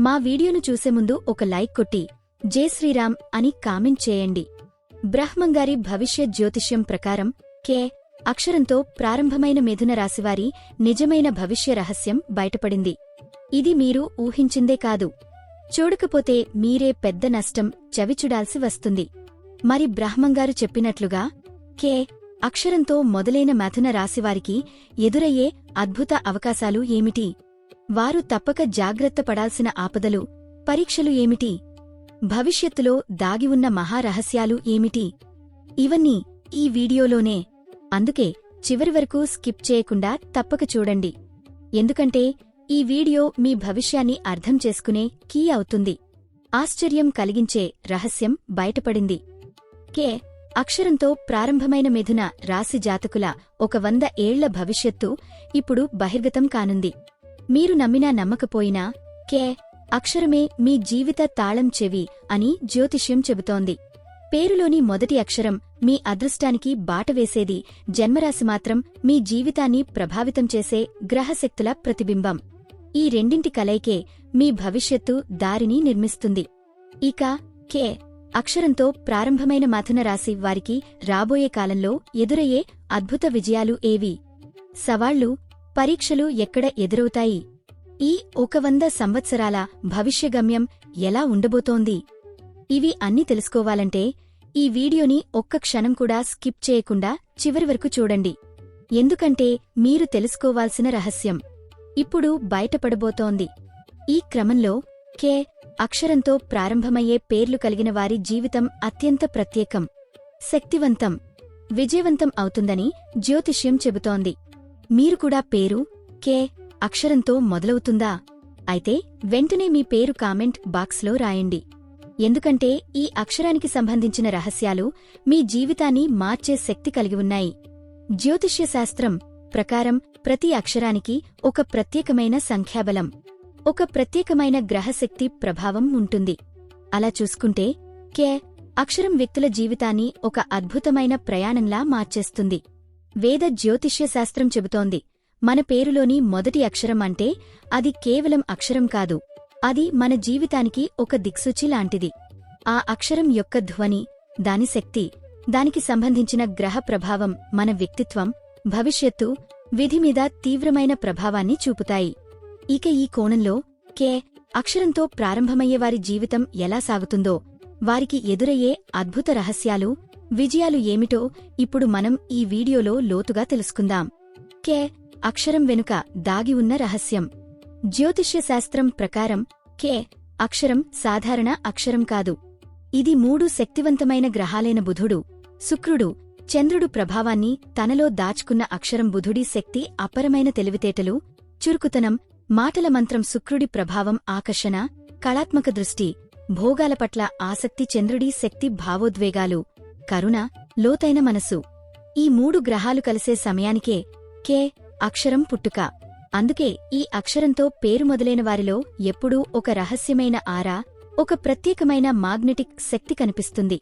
మా వీడియోను చూసే ముందు ఒక లైక్ కొట్టి జై శ్రీరామ్ అని కామెంట్ చేయండి. బ్రహ్మంగారి భవిష్యత్ జ్యోతిష్యం ప్రకారం కే. అక్షరంతో ప్రారంభమైన మిథున రాశివారి నిజమైన భవిష్య రహస్యం బయటపడింది. ఇది మీరు ఊహించిందే కాదు. చూడకపోతే మీరే పెద్ద నష్టం చవిచుడాల్సి వస్తుంది. మరి బ్రహ్మంగారు చెప్పినట్లుగా కే. అక్షరంతో మొదలైన మథున రాశివారికి ఎదురయ్యే అద్భుత అవకాశాలు ఏమిటి? వారు తప్పక జాగ్రత్త పడాల్సిన ఆపదలు పరీక్షలు ఏమిటి? భవిష్యత్తులో దాగివున్న మహారహస్యాలు ఏమిటి? ఇవన్నీ ఈ వీడియోలోనే. అందుకే చివరి వరకు స్కిప్ చేయకుండా తప్పక చూడండి. ఎందుకంటే ఈ వీడియో మీ భవిష్యాన్ని అర్థం చేసుకునే కీ అవుతుంది. ఆశ్చర్యం కలిగించే రహస్యం బయటపడింది. కే. అక్షరంతో ప్రారంభమైన మిథున రాశి జాతకుల ఒక వంద ఏళ్ళ భవిష్యత్తు ఇప్పుడు బహిర్గతం కానుంది. మీరు నమ్మినా నమ్మకపోయినా కే అక్షరమే మీ జీవిత తాళం చెవి అని జ్యోతిష్యం చెబుతోంది. పేరులోని మొదటి అక్షరం మీ అదృష్టానికి బాటవేసేది జన్మరాశి మాత్రం మీ జీవితాన్ని ప్రభావితం చేసే గ్రహశక్తుల ప్రతిబింబం. ఈ రెండింటి కలయికే మీ భవిష్యత్తు దారిని నిర్మిస్తుంది. ఇక కే అక్షరంతో ప్రారంభమైన మథున రాశి వారికి రాబోయే కాలంలో ఎదురయ్యే అద్భుత విజయాలు ఏవి? సవాళ్ళు పరీక్షలు ఎక్కడ ఎదురవుతాయి? ఈ ఒక వంద సంవత్సరాల భవిష్యగమ్యం ఎలా ఉండబోతోంది? ఇవి అన్ని తెలుసుకోవాలంటే ఈ వీడియోని ఒక్క క్షణం కూడా స్కిప్ చేయకుండా చివరి వరకు చూడండి. ఎందుకంటే మీరు తెలుసుకోవాల్సిన రహస్యం ఇప్పుడు బయటపడబోతోంది. ఈ క్రమంలో కే అక్షరంతో ప్రారంభమయ్యే పేర్లు కలిగిన వారి జీవితం అత్యంత ప్రత్యేకం శక్తివంతం విజయవంతం అవుతుందని జ్యోతిష్యం చెబుతోంది. మీరు కూడా పేరు కే అక్షరంతో మొదలవుతుందా? అయితే వెంటనే మీ పేరు కామెంట్ బాక్స్లో రాయండి. ఎందుకంటే ఈ అక్షరానికి సంబంధించిన రహస్యాలు మీ జీవితాన్ని మార్చే శక్తి కలిగి ఉన్నాయి. జ్యోతిష్యశాస్త్రం ప్రకారం ప్రతి అక్షరానికి ఒక ప్రత్యేకమైన సంఖ్యాబలం ఒక ప్రత్యేకమైన గ్రహశక్తి ప్రభావం ఉంటుంది. అలా చూసుకుంటే కే అక్షరం వ్యక్తుల జీవితాన్ని ఒక అద్భుతమైన ప్రయాణంలా మార్చేస్తుంది. వేద జ్యోతిష్య శాస్త్రం చెబుతోంది. మన పేరులోని మొదటి అక్షరం అంటే అది కేవలం అక్షరం కాదు. అది మన జీవితానికి ఒక దిక్సూచి లాంటిది. ఆ అక్షరం యొక్క ధ్వని దాని శక్తి దానికి సంబంధించిన గ్రహ ప్రభావం మన వ్యక్తిత్వం భవిష్యత్తు విధి మీద తీవ్రమైన ప్రభావాన్ని చూపుతాయి. ఇక ఈ కోణంలో కే అక్షరంతో ప్రారంభమయ్యేవారి జీవితం ఎలా సాగుతుందో వారికి ఎదురయ్యే అద్భుత రహస్యాలు విజయాలు ఏమిటో ఇప్పుడు మనం ఈ వీడియోలో లోతుగా తెలుసుకుందాం. కే. అక్షరం వెనుక దాగి ఉన్న రహస్యం. జ్యోతిష్య శాస్త్రం ప్రకారం కే. అక్షరం సాధారణ అక్షరం కాదు. ఇది మూడు శక్తివంతమైన గ్రహాలైన బుధుడు శుక్రుడు చంద్రుడు ప్రభావాన్ని తనలో దాచుకున్న అక్షరం బుధుడి శక్తి అపరమైన తెలివితేటలు చురుకుతనం మాటల మంత్రం శుక్రుడి ప్రభావం ఆకర్షణ కళాత్మక దృష్టి భోగాల పట్ల ఆసక్తి చంద్రుడి శక్తి భావోద్వేగాలు కరుణ లోతైన మనసు. ఈ మూడు గ్రహాలు కలిసే సమయానికే కే అక్షరం పుట్టుక. అందుకే ఈ అక్షరంతో పేరు మొదలైన వారిలో ఎప్పుడూ ఒక రహస్యమైన ఆరా ఒక ప్రత్యేకమైన మాగ్నెటిక్ శక్తి కనిపిస్తుంది.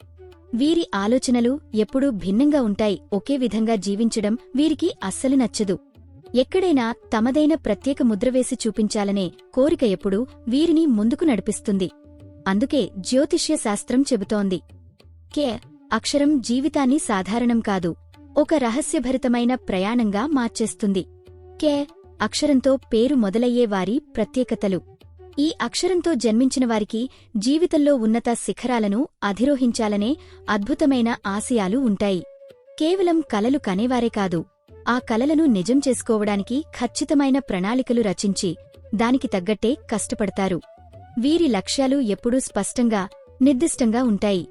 వీరి ఆలోచనలు ఎప్పుడూ భిన్నంగా ఉంటాయి ఒకే విధంగా జీవించడం వీరికి అస్సలు నచ్చదు. ఎక్కడైనా తమదైన ప్రత్యేక ముద్రవేసి చూపించాలనే కోరిక ఎప్పుడూ వీరిని ముందుకు నడిపిస్తుంది. అందుకే జ్యోతిష్య శాస్త్రం చెబుతోంది. కే అక్షరం జీవితాన్ని సాధారణం కాదు ఒక రహస్యభరితమైన ప్రయాణంగా మార్చేస్తుంది. కే అక్షరంతో పేరు మొదలయ్యే వారి ప్రత్యేకతలు. ఈ అక్షరంతో జన్మించిన వారికి జీవితంలో ఉన్నత శిఖరాలను అధిరోహించాలనే అద్భుతమైన ఆశయాలు ఉంటాయి. కేవలం కలలు కనేవారే కాదు ఆ కలలను నిజం చేసుకోవడానికి ఖచ్చితమైన ప్రణాళికలు రచించి దానికి తగ్గట్టే కష్టపడతారు. వీరి లక్ష్యాలు ఎప్పుడూ స్పష్టంగా నిర్దిష్టంగా ఉంటాయి.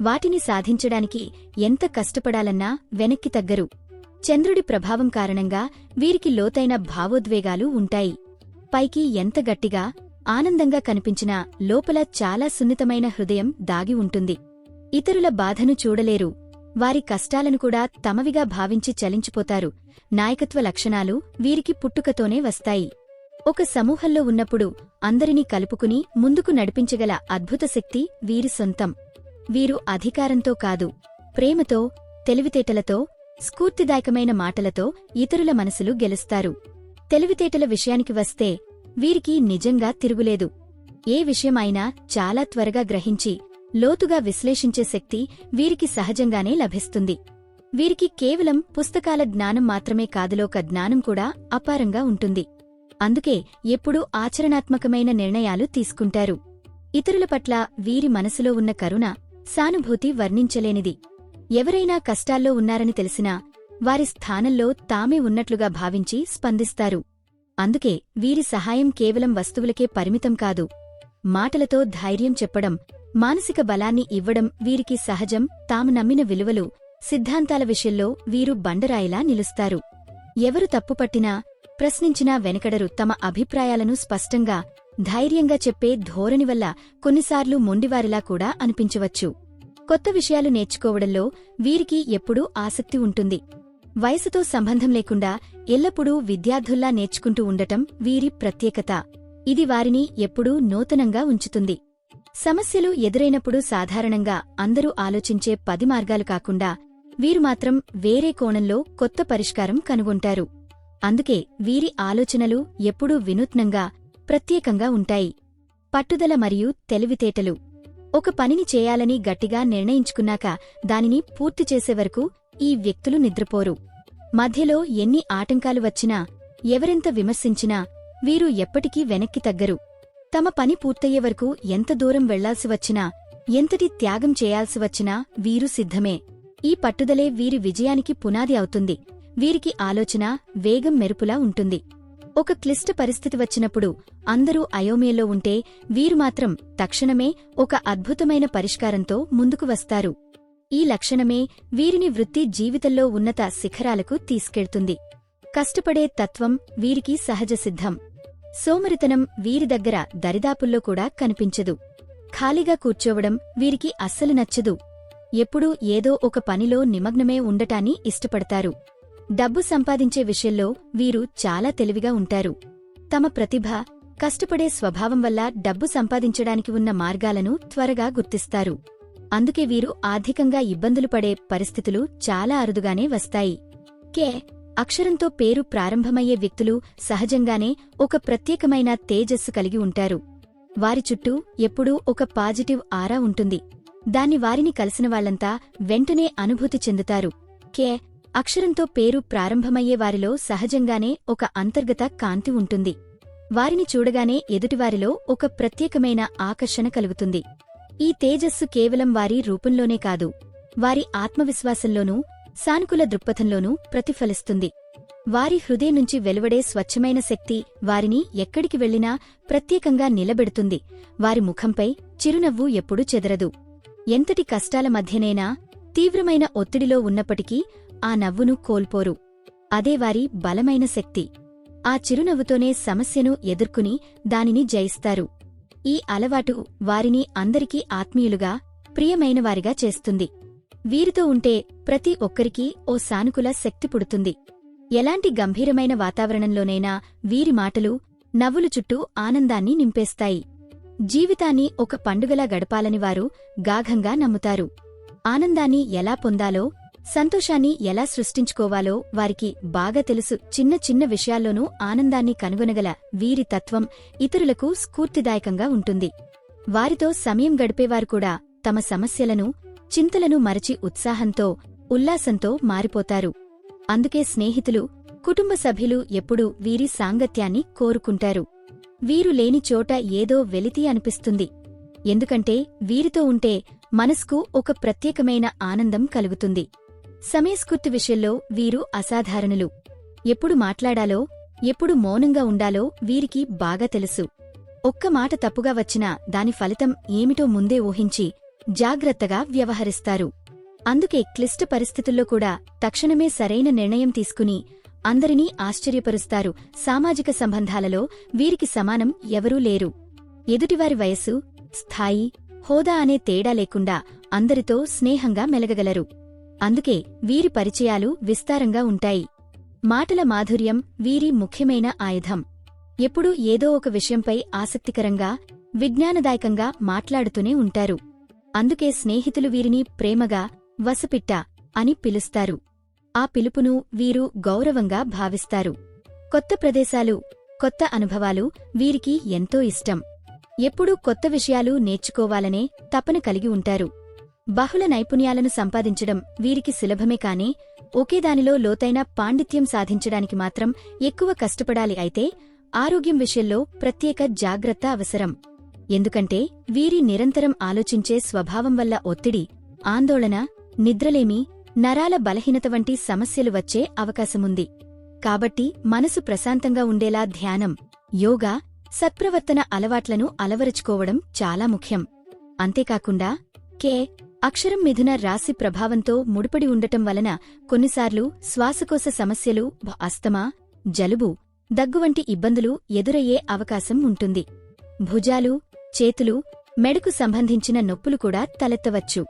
వాటిని సాధించడానికి ఎంత కష్టపడాలన్నా వెనక్కి తగ్గరు. చంద్రుడి ప్రభావం కారణంగా వీరికి లోతైన భావోద్వేగాలు ఉంటాయి. పైకి ఎంత గట్టిగా ఆనందంగా కనిపించినా లోపల చాలా సున్నితమైన హృదయం దాగి ఉంటుంది. ఇతరుల బాధను చూడలేరు. వారి కష్టాలను కూడా తమవిగా భావించి చలించిపోతారు. నాయకత్వ లక్షణాలు వీరికి పుట్టుకతోనే వస్తాయి. ఒక సమూహంలో ఉన్నప్పుడు అందరినీ కలుపుకుని ముందుకు నడిపించగల అద్భుత శక్తి వీరి సొంతం. వీరు అధికారంతో కాదు ప్రేమతో తెలివితేటలతో స్ఫూర్తిదాయకమైన మాటలతో ఇతరుల మనసులు గెలుస్తారు. తెలివితేటల విషయానికి వస్తే వీరికి నిజంగా తిరుగులేదు. ఏ విషయమైనా చాలా త్వరగా గ్రహించి లోతుగా విశ్లేషించే శక్తి వీరికి సహజంగానే లభిస్తుంది. వీరికి కేవలం పుస్తకాల జ్ఞానం మాత్రమే కాదులోక జ్ఞానం కూడా అపారంగా ఉంటుంది. అందుకే ఎప్పుడూ ఆచరణాత్మకమైన నిర్ణయాలు తీసుకుంటారు. ఇతరుల పట్ల వీరి మనసులో ఉన్న కరుణ సానుభూతి వర్ణించలేనిది. ఎవరైనా కష్టాల్లో ఉన్నారని తెలిసినా వారి స్థానంలో తామే ఉన్నట్లుగా భావించి స్పందిస్తారు. అందుకే వీరి సహాయం కేవలం వస్తువులకే పరిమితం కాదు. మాటలతో ధైర్యం చెప్పడం మానసిక బలాన్ని ఇవ్వడం వీరికి సహజం తాము నమ్మిన విలువలు సిద్ధాంతాల విషయంలో వీరు బండరాయిలా నిలుస్తారు. ఎవరు తప్పుపట్టినా ప్రశ్నించినా వెనకడరు తమ అభిప్రాయాలను స్పష్టంగా ధైర్యంగా చెప్పే ధోరణి వల్ల కొన్నిసార్లు మొండివారిలా కూడా అనిపించవచ్చు. కొత్త విషయాలు నేర్చుకోవడంలో వీరికి ఎప్పుడూ ఆసక్తి ఉంటుంది. వయసుతో సంబంధం లేకుండా ఎల్లప్పుడూ విద్యార్థుల్లా నేర్చుకుంటూ ఉండటం వీరి ప్రత్యేకత. ఇది వారిని ఎప్పుడూ నూతనంగా ఉంచుతుంది. సమస్యలు ఎదురైనప్పుడు సాధారణంగా అందరూ ఆలోచించే పది మార్గాలు కాకుండా వీరు మాత్రం వేరే కోణంలో కొత్త పరిష్కారం కనుగొంటారు. అందుకే వీరి ఆలోచనలు ఎప్పుడూ వినూత్నంగా ప్రత్యేకంగా ఉంటాయి. పట్టుదల మరియు తెలివితేటలు. ఒక పనిని చేయాలని గట్టిగా నిర్ణయించుకున్నాక దానిని పూర్తి చేసేవరకు ఈ వ్యక్తులు నిద్రపోరు. మధ్యలో ఎన్ని ఆటంకాలు వచ్చినా ఎవరెంత విమర్శించినా వీరు ఎప్పటికీ వెనక్కి తగ్గరు. తమ పని పూర్తయ్యే వరకు ఎంత దూరం వెళ్ళాల్సి వచ్చినా ఎంతటి త్యాగం చేయాల్సి వచ్చినా వీరు సిద్ధమే. ఈ పట్టుదలే వీరి విజయానికి పునాది అవుతుంది. వీరికి ఆలోచన వేగం మెరుపులా ఉంటుంది. ఒక క్లిష్ట పరిస్థితి వచ్చినప్పుడు అందరూ అయోమయంలో ఉంటే వీరు మాత్రం తక్షణమే ఒక అద్భుతమైన పరిష్కారంతో ముందుకు వస్తారు. ఈ లక్షణమే వీరిని వృత్తి జీవితంలో ఉన్నత శిఖరాలకు తీసుకెళ్తుంది. కష్టపడే తత్వం వీరికి సహజసిద్ధం సోమరితనం వీరి దగ్గర దరిదాపుల్లో కూడా కనిపించదు. ఖాళీగా కూర్చోవడం వీరికి అస్సలు నచ్చదు. ఎప్పుడూ ఏదో ఒక పనిలో నిమగ్నమే ఉండటాన్ని ఇష్టపడతారు. డబ్బు సంపాదించే విషయంలో వీరు చాలా తెలివిగా ఉంటారు. తమ ప్రతిభ కష్టపడే స్వభావం వల్ల డబ్బు సంపాదించడానికి ఉన్న మార్గాలను త్వరగా గుర్తిస్తారు. అందుకే వీరు ఆర్థికంగా ఇబ్బందులు పడే పరిస్థితులు చాలా అరుదుగానే వస్తాయి. కే. అక్షరంతో పేరు ప్రారంభమయ్యే వ్యక్తులు సహజంగానే ఒక ప్రత్యేకమైన తేజస్సు కలిగి ఉంటారు. వారి చుట్టూ ఎప్పుడూ ఒక పాజిటివ్ ఆరా ఉంటుంది. దాన్ని వారిని కలిసిన వాళ్ళంతా వెంటనే అనుభూతి చెందుతారు. కే. అక్షరంతో పేరు ప్రారంభమయ్యే వారిలో సహజంగానే ఒక అంతర్గత కాంతి ఉంటుంది. వారిని చూడగానే ఎదుటివారిలో ఒక ప్రత్యేకమైన ఆకర్షణ కలుగుతుంది. ఈ తేజస్సు కేవలం వారి రూపంలోనే కాదు వారి ఆత్మవిశ్వాసంలోనూ సానుకూల దృక్పథంలోనూ ప్రతిఫలిస్తుంది. వారి హృదయం నుంచి వెలువడే స్వచ్ఛమైన శక్తి వారిని ఎక్కడికి వెళ్ళినా ప్రత్యేకంగా నిలబెడుతుంది. వారి ముఖంపై చిరునవ్వు ఎప్పుడూ చెదరదు. ఎంతటి కష్టాల మధ్యనైనా తీవ్రమైన ఒత్తిడిలో ఉన్నప్పటికీ ఆ నవ్వును కోల్పోరు. అదే వారి బలమైన శక్తి. ఆ చిరునవ్వుతోనే సమస్యను ఎదుర్కొని దానిని జయిస్తారు. ఈ అలవాటు వారిని అందరికీ ఆత్మీయులుగా ప్రియమైనవారిగా చేస్తుంది. వీరితో ఉంటే ప్రతి ఒక్కరికీ ఓ సానుకూల శక్తి పుడుతుంది. ఎలాంటి గంభీరమైన వాతావరణంలోనైనా వీరి మాటలు నవ్వులు చుట్టూ ఆనందాన్ని నింపేస్తాయి. జీవితాన్ని ఒక పండుగలా గడపాలని వారు గాఘంగా నమ్ముతారు. ఆనందాన్ని ఎలా పొందాలో సంతోషాన్ని ఎలా సృష్టించుకోవాలో వారికి బాగా తెలుసు. చిన్న చిన్న విషయాల్లోనూ ఆనందాన్ని కనుగొనగల వీరి తత్వం ఇతరులకు స్ఫూర్తిదాయకంగా ఉంటుంది. వారితో సమయం గడిపేవారు కూడా తమ సమస్యలను చింతలను మరచి ఉత్సాహంతో ఉల్లాసంతో మారిపోతారు. అందుకే స్నేహితులు కుటుంబ సభ్యులు ఎప్పుడూ వీరి సాంగత్యాన్ని కోరుకుంటారు. వీరు లేని చోట ఏదో వెలితి అనిపిస్తుంది. ఎందుకంటే వీరితో ఉంటే మనస్కు ఒక ప్రత్యేకమైన ఆనందం కలుగుతుంది. సమయస్ఫూర్తి విషయంలో వీరు అసాధారణులు. ఎప్పుడు మాట్లాడాలో ఎప్పుడు మౌనంగా ఉండాలో వీరికి బాగా తెలుసు. ఒక్క మాట తప్పుగా వచ్చినా దాని ఫలితం ఏమిటో ముందే ఊహించి జాగ్రత్తగా వ్యవహరిస్తారు. అందుకే క్లిష్ట పరిస్థితుల్లో కూడా తక్షణమే సరైన నిర్ణయం తీసుకుని అందరినీ ఆశ్చర్యపరుస్తారు. సామాజిక సంబంధాలలో వీరికి సమానం ఎవరూ లేరు. ఎదుటివారి వయస్సు స్థాయి హోదా అనే తేడా లేకుండా అందరితో స్నేహంగా మెలగగలరు. అందుకే వీరి పరిచయాలు విస్తారంగా ఉంటాయి. మాటల మాధుర్యం వీరి ముఖ్యమైన ఆయుధం. ఎప్పుడూ ఏదో ఒక విషయంపై ఆసక్తికరంగా విజ్ఞానదాయకంగా మాట్లాడుతూనే ఉంటారు. అందుకే స్నేహితులు వీరిని ప్రేమగా వసపిట్ట అని పిలుస్తారు. ఆ పిలుపును వీరు గౌరవంగా భావిస్తారు. కొత్త ప్రదేశాలు కొత్త అనుభవాలు వీరికి ఎంతో ఇష్టం. ఎప్పుడూ కొత్త విషయాలు నేర్చుకోవాలనే తపన కలిగి ఉంటారు. బహుళ నైపుణ్యాలను సంపాదించడం వీరికి సులభమే కాని ఒకేదానిలో లోతైన పాండిత్యం సాధించడానికి మాత్రం ఎక్కువ కష్టపడాలి అయితే ఆరోగ్యం విషయంలో ప్రత్యేక జాగ్రత్త అవసరం. ఎందుకంటే వీరి నిరంతరం ఆలోచించే స్వభావం వల్ల ఒత్తిడి ఆందోళన నిద్రలేమి నరాల బలహీనత వంటి సమస్యలు వచ్చే అవకాశముంది. కాబట్టి మనసు ప్రశాంతంగా ఉండేలా ధ్యానం యోగా సత్ప్రవర్తన అలవాట్లను అలవరుచుకోవడం చాలా ముఖ్యం. అంతేకాకుండా కే అక్షరం మిథున రాశి ప్రభావంతో ముడిపడి ఉండటం వలన కొన్నిసార్లు శ్వాసకోశ సమస్యలు అస్తమా జలుబు దగ్గు వంటి ఇబ్బందులు ఎదురయ్యే అవకాశం ఉంటుంది. భుజాలు చేతులు మెడకు సంబంధించిన నొప్పులు కూడా తలెత్తవచ్చు.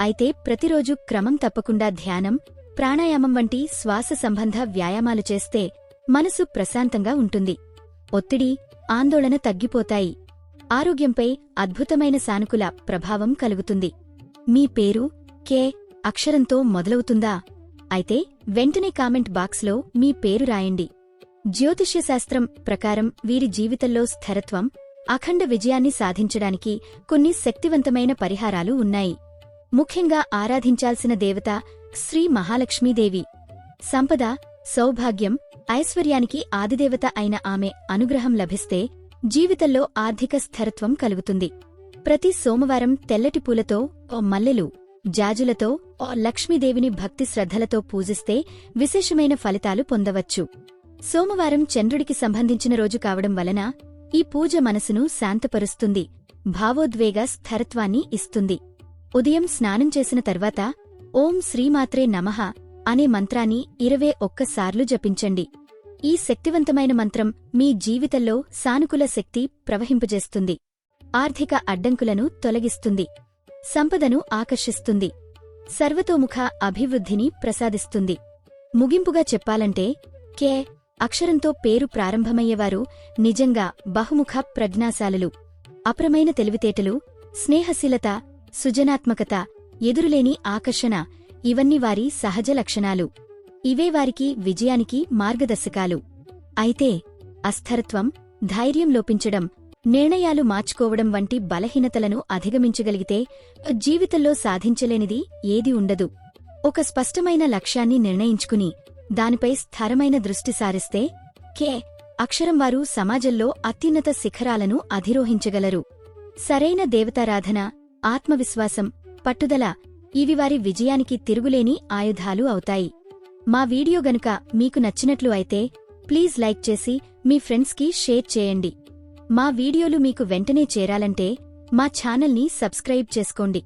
అయితే ప్రతిరోజు క్రమం తప్పకుండా ధ్యానం ప్రాణాయామం వంటి శ్వాస సంబంధ వ్యాయామాలు చేస్తే మనసు ప్రశాంతంగా ఉంటుంది. ఒత్తిడి ఆందోళన తగ్గిపోతాయి. ఆరోగ్యంపై అద్భుతమైన సానుకూల ప్రభావం కలుగుతుంది. మీ పేరు కే. అక్షరంతో మొదలవుతుందా? అయితే వెంటనే కామెంట్ బాక్స్లో మీ పేరు రాయండి. జ్యోతిష్యశాస్త్రం ప్రకారం వీరి జీవితంలో స్థిరత్వం అఖండ విజయాన్ని సాధించడానికి కొన్ని శక్తివంతమైన పరిహారాలు ఉన్నాయి. ముఖ్యంగా ఆరాధించాల్సిన దేవత శ్రీ మహాలక్ష్మీదేవి. సంపద సౌభాగ్యం ఐశ్వర్యానికి ఆదిదేవత అయిన ఆమె అనుగ్రహం లభిస్తే జీవితంలో ఆర్థిక స్థిరత్వం కలుగుతుంది. ప్రతి సోమవారం తెల్లటి పూలతో ఓ మల్లెలు జాజులతో ఓ లక్ష్మీదేవిని భక్తి శ్రద్ధలతో పూజిస్తే విశేషమైన ఫలితాలు పొందవచ్చు. సోమవారం చంద్రుడికి సంబంధించిన రోజు కావడం వలన ఈ పూజ మనసును శాంతపరుస్తుంది భావోద్వేగ స్థరత్వాన్ని ఇస్తుంది. ఉదయం స్నానం చేసిన తర్వాత ఓం శ్రీమాత్రే నమః అనే మంత్రాన్ని ఇరవై ఒక్కసార్లు జపించండి. ఈ శక్తివంతమైన మంత్రం మీ జీవితంలో సానుకూల శక్తి ప్రవహింపజేస్తుంది. ఆర్థిక అడ్డంకులను తొలగిస్తుంది. సంపదను ఆకర్షిస్తుంది. సర్వతోముఖ అభివృద్ధిని ప్రసాదిస్తుంది. ముగింపుగా చెప్పాలంటే కే. అక్షరంతో పేరు ప్రారంభమయ్యేవారు నిజంగా బహుముఖ ప్రజ్ఞాశాలులు. అప్రమైన తెలివితేటలు స్నేహశీలత సృజనాత్మకత ఎదురులేని ఆకర్షణ ఇవన్నీ వారి సహజ లక్షణాలు. ఇవే వారికి విజయానికి మార్గదర్శకాలు. అయితే అస్థరత్వం ధైర్యం లోపించడం నిర్ణయాలు మార్చుకోవడం వంటి బలహీనతలను అధిగమించగలిగితే జీవితంలో సాధించలేనిది ఏది ఉండదు. ఒక స్పష్టమైన లక్ష్యాన్ని నిర్ణయించుకుని దానిపై స్థిరమైన దృష్టి సారిస్తే కే. అక్షరం వారు సమాజంలో అత్యున్నత శిఖరాలను అధిరోహించగలరు. సరైన దేవతారాధన ఆత్మవిశ్వాసం పట్టుదల ఇవి వారి విజయానికి తిరుగులేని ఆయుధాలు అవుతాయి. మా వీడియో గనుక మీకు నచ్చినట్లు అయితే ప్లీజ్ లైక్ చేసి మీ ఫ్రెండ్స్కి షేర్ చేయండి. మా వీడియోలు మీకు వెంటనే చేరాలంటే మా ఛానల్ని సబ్స్క్రైబ్ చేసుకోండి.